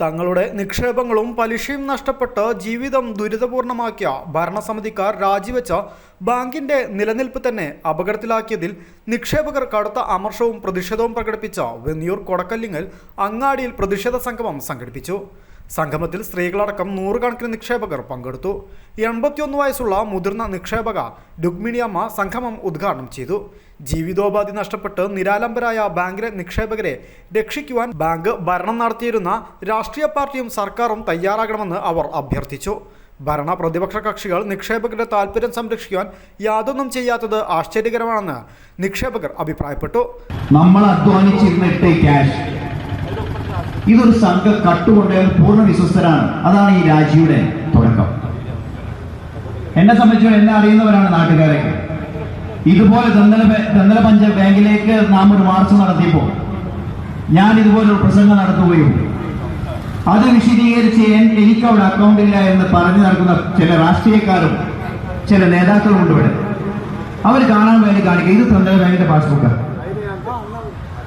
തങ്ങളുടെ നിക്ഷേപങ്ങളും പലിശയും നഷ്ടപ്പെട്ട് ജീവിതം ദുരിതപൂർണമാക്കിയ ഭരണസമിതിക്കാർ രാജിവെച്ച ബാങ്കിന്റെ നിലനിൽപ്പ് തന്നെ അപകടത്തിലാക്കിയതിൽ നിക്ഷേപകർ കടുത്ത അമർഷവും പ്രതിഷേധവും പ്രകടിപ്പിച്ച വെന്നിയൂർ കൊടക്കല്ലിങ്ങൽ അങ്ങാടിയിൽ പ്രതിഷേധ സംഗമം സംഘടിപ്പിച്ചു. സംഗമത്തിൽ സ്ത്രീകളടക്കം നൂറുകണക്കിന് നിക്ഷേപകർ പങ്കെടുത്തു. എൺപത്തിയൊന്ന് വയസ്സുള്ള മുതിർന്ന നിക്ഷേപക രുക്മിണിയമ്മ സംഗമം ഉദ്ഘാടനം ചെയ്തു. ജീവിതോപാധി നഷ്ടപ്പെട്ട് നിരാലംബരായ ബാങ്കിലെ നിക്ഷേപകരെ രക്ഷിക്കുവാൻ ബാങ്ക് ഭരണം നടത്തിയിരുന്ന രാഷ്ട്രീയ പാർട്ടിയും സർക്കാരും തയ്യാറാകണമെന്ന് അവർ അഭ്യർത്ഥിച്ചു. ഭരണ പ്രതിപക്ഷ കക്ഷികൾ നിക്ഷേപകരുടെ താല്പര്യം സംരക്ഷിക്കുവാൻ യാതൊന്നും ചെയ്യാത്തത് ആശ്ചര്യകരമാണെന്ന് നിക്ഷേപകർ അഭിപ്രായപ്പെട്ടു. നമ്മൾ അധ്വാനിച്ചിരുന്നിട്ട് ഇതൊരു സംഘം കട്ടുകൊണ്ടയാൽ പൂർണ വിശ്വസ്തരാണ് അതാണ് ഈ രാജിയുടെ തുടക്കം. എന്നെ സംബന്ധിച്ചോ എന്നെ അറിയുന്നവരാണ് നാട്ടുകാരൊക്കെ. ഇതുപോലെ തന്നല പഞ്ച ബാങ്കിലേക്ക് നാം ഒരു മാർച്ച് നടത്തിയപ്പോൾ ഞാൻ ഇതുപോലെ ഒരു പ്രസംഗം നടത്തുകയും അത് വിശദീകരിച്ച് എനിക്ക് അവിടെ അക്കൗണ്ട് ഇല്ല എന്ന് പറഞ്ഞു നടക്കുന്ന ചില രാഷ്ട്രീയക്കാരും ചില നേതാക്കളും ഉണ്ട് ഇവിടെ. അവർ കാണാൻ വേണ്ടി കാണിക്കുക. ഇത് തന്നല ബാങ്കിന്റെ പാസ്ബുക്കാണ്.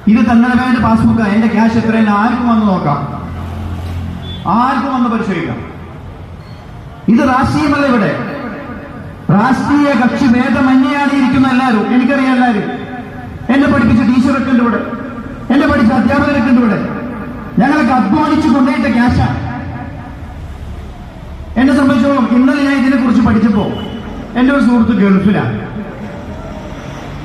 ഇത് ബാങ്കിന്റെ പാസ്ബുക്ക് എന്റെ ക്യാഷ് എത്രയെന്ന് ആർക്കും വന്ന് നോക്കാം? ആർക്കും വന്ന് പരിശോധിക്കാം? ഇത് രാഷ്ട്രീയമല്ല ഇവിടെ. രാഷ്ട്രീയ കക്ഷി ഭേദമന്യാണ് ഇരിക്കുന്ന എല്ലാവരും. എനിക്കറിയാം എല്ലാവരും. എന്നെ പഠിപ്പിച്ച ടീച്ചറൊക്കെ ഉണ്ട് ഇവിടെ. എന്നെ പഠിച്ച അധ്യാപകരൊക്കെ ഉണ്ട് ഇവിടെ. ഞങ്ങളൊക്കെ അധ്വാനിച്ചു കൊണ്ടുപോയിട്ട ക്യാഷാണ് എന്നെ സംബന്ധിച്ചോളം ഇന്നലെ ഞാൻ ഇതിനെ കുറിച്ച് പഠിച്ചപ്പോ എന്റെ ഒരു സുഹൃത്ത് ഗൾഫിലാണ്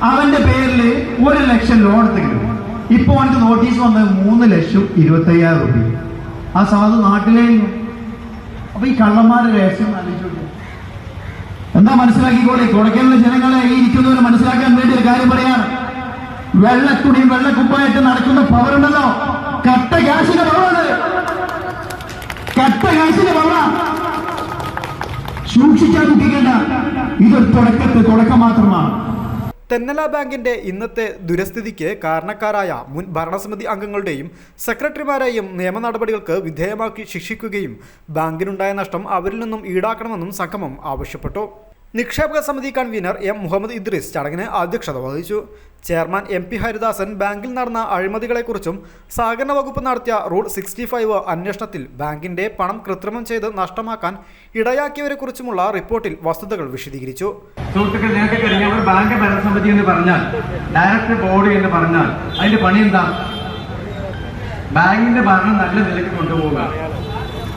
അവന്റെ പേരിൽ ഒരു ലക്ഷം ലോൺ എടുത്തെങ്കിലും ഇപ്പൊ അവനക്ക് നോട്ടീസ് വന്നത് മൂന്ന് ലക്ഷം ഇരുപത്തി അയ്യായിരം രൂപ ആ സാധു നാട്ടിലേക്ക്. അപ്പൊ ഈ കള്ളന്മാരുടെ രഹസ്യം ഒന്ന് എന്താ മനസ്സിലാക്കിക്കോളെ? കൊടക്കലിലെ ജനങ്ങളെ ഈ ഇരിക്കുന്നവരെ മനസ്സിലാക്കാൻ വേണ്ടി ഒരു കാര്യം പറയാണ്. വെള്ളക്കുടിയും വെള്ളക്കുപ്പായിട്ട് നടക്കുന്ന പവർ ഉണ്ടല്ലോ. കട്ട കാശിന്റെ പവറാണ് കട്ട കാശിന്റെ പവറ സൂക്ഷിച്ചാൽ ദുഃഖിക്കേണ്ട. ഇതൊരു തുടക്കത്തെ തുടക്കം മാത്രമാണ്. തെന്നല ബാങ്കിന്റെ ഇന്നത്തെ ദുരസ്ഥിതിക്ക് കാരണക്കാരായ മുൻ ഭരണസമിതി അംഗങ്ങളുടെയും സെക്രട്ടറിമാരെയും നിയമ നടപടികൾക്ക് വിധേയമാക്കി ശിക്ഷിക്കുകയും ബാങ്കിനുണ്ടായ നഷ്ടം അവരിൽ നിന്നും ഈടാക്കണമെന്നും സംഗമം ആവശ്യപ്പെട്ടു. നിക്ഷേപക സമിതി കൺവീനർ എം മുഹമ്മദ് ഇദ്രീസ് ചടങ്ങിന് അധ്യക്ഷത വഹിച്ചു. ചെയർമാൻ എം പി ഹരിദാസൻ ബാങ്കിൽ നടന്ന അഴിമതികളെക്കുറിച്ചും സഹകരണ വകുപ്പ് നടത്തിയ റൂൾ സിക്സ്റ്റി ഫൈവ് അന്വേഷണത്തിൽ ബാങ്കിന്റെ പണം കൃത്രിമം ചെയ്ത് നഷ്ടമാക്കാൻ ഇടയാക്കിയവരെക്കുറിച്ചുമുള്ള റിപ്പോർട്ടിൽ വസ്തുതകൾ വിശദീകരിച്ചു. അറിയാം ഒരു ബാങ്ക് ഭരണസമിതി എന്ന് പറഞ്ഞാൽ ഡയറക്ടർ ബോർഡ് എന്ന് പറഞ്ഞാൽ അതിന്റെ പണി എന്താ? ബാങ്കിന്റെ ഭരണം നല്ല നിലയ്ക്ക് കൊണ്ടുപോവുക.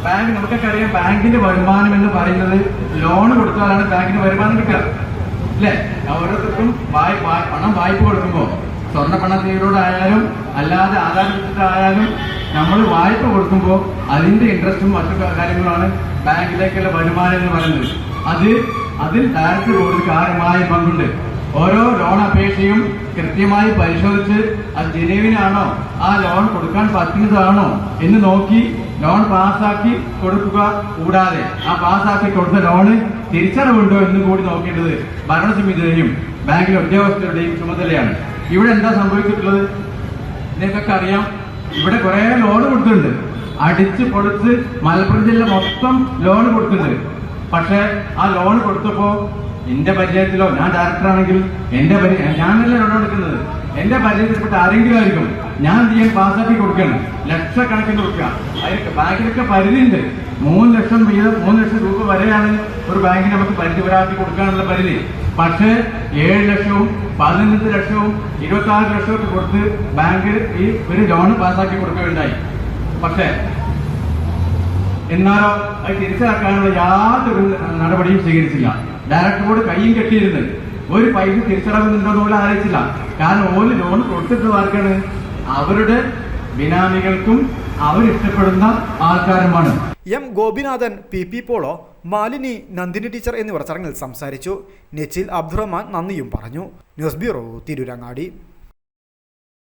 ബാങ്ക് നമുക്കൊക്കെ അറിയാം ബാങ്കിന്റെ വരുമാനം എന്ന് പറയുന്നത് ലോൺ കൊടുത്താലാണ് ബാങ്കിന് വരുമാനം കിട്ടുക. അല്ലേ? ഓരോരുത്തർക്കും വായ് വായ്- പണം വായ്പ കൊടുക്കുമ്പോൾ സ്വർണ പണത്തിലൂടായാലും അല്ലാതെ വെച്ചിട്ടായാലും നമ്മൾ വായ്പ കൊടുക്കുമ്പോൾ അതിന്റെ ഇൻട്രസ്റ്റും മറ്റു കാര്യങ്ങളാണ് ബാങ്കിലേക്കുള്ള വരുമാനം എന്ന് പറയുന്നത്. അത് അതിൽ ഡയറക്ടർ ബോർഡിൽ കാര്യമായ പങ്കുണ്ട്. ഓരോ ലോൺ അപേക്ഷയും കൃത്യമായി പരിശോധിച്ച് അത് ജനുവിനാണോ ആ ലോൺ കൊടുക്കാൻ പറ്റുന്നതാണോ എന്ന് നോക്കി ലോൺ പാസ്സാക്കി കൊടുക്കുക കൂടാതെ ആ പാസ്സാക്കി കൊടുത്ത ലോണ് തിരിച്ചടവുണ്ടോ എന്ന് കൂടി നോക്കേണ്ടത് ഭരണസമിതിയുടെയും ബാങ്കിലെ ഉദ്യോഗസ്ഥരുടെയും ചുമതലയാണ്. ഇവിടെ എന്താ സംഭവിച്ചിട്ടുള്ളത്? നിങ്ങൾക്കൊക്കെ അറിയാം ഇവിടെ കുറെ ലോൺ കൊടുത്തിട്ടുണ്ട്. അടിച്ച് പൊളിച്ച് മലപ്പുറം ജില്ല മൊത്തം ലോൺ കൊടുത്തിട്ടുണ്ട്. പക്ഷേ ആ ലോൺ കൊടുത്തപ്പോ എന്റെ പരിചയത്തിലോ ഞാൻ ഡയറക്ടർ ആണെങ്കിൽ എന്റെ ഞാനല്ലേ ലോൺ എടുക്കുന്നത്? എന്റെ പരിചയത്തിൽപ്പെട്ട ആരെങ്കിലും ആയിരിക്കും. ഞാൻ ചെയ്യാൻ പാസ്സാക്കി കൊടുക്കണം? ലക്ഷക്കണക്കിന് കൊടുക്കുക അതിന് ബാങ്കിലൊക്കെ പരിധിയുണ്ട്. മൂന്ന് ലക്ഷം വീതം മൂന്ന് ലക്ഷം രൂപ വരെയാണ് ഒരു ബാങ്കിന് നമുക്ക് പരിധി ഒരാൾക്ക് കൊടുക്കാനുള്ള പരിധി. പക്ഷേ ഏഴ് ലക്ഷവും പതിനഞ്ച് ലക്ഷവും ഇരുപത്തി ആറ് ലക്ഷവും ഒക്കെ കൊടുത്ത് ബാങ്ക് ഈ ഒരു ലോൺ പാസ്സാക്കി കൊടുക്കുകയുണ്ടായി. പക്ഷേ എന്നാലോ അത് തിരിച്ചടക്കാനുള്ള യാതൊരു നടപടിയും സ്വീകരിച്ചില്ല. ഡയറക്ടർ കൈയും കെട്ടിയിരുന്ന്. ഒരു പൈസ തിരിച്ചടവുന്നുണ്ടോ പോലും ആലോചിച്ചില്ല കാരണം ഓൽ ലോൺ കൊടുത്തിട്ടുള്ള ആർക്കാണ്? അവരുടെ ബിനാമികൾക്കും അവരിഷ്ടപ്പെടുന്ന ആൾക്കാരുമാണ്. M Gopinathan P P polo Malini Nandini teacher എന്നിവർ ചടങ്ങിൽ സംസാരിച്ചു. നെച്ചിൽ അബ്ദുറഹ്മാൻ നന്ദിയും പറഞ്ഞു. News bureau Tirurangadi.